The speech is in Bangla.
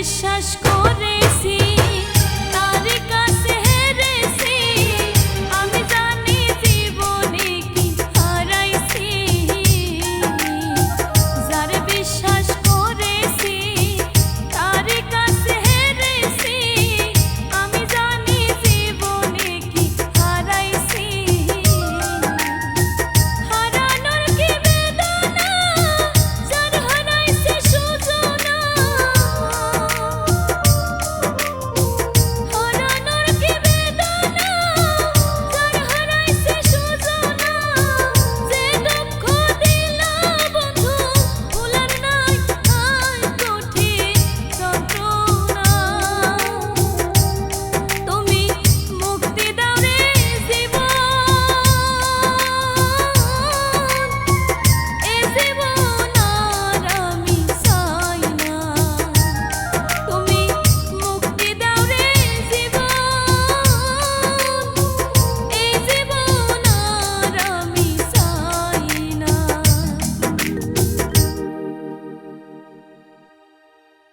বিশ্বাস করেছি তার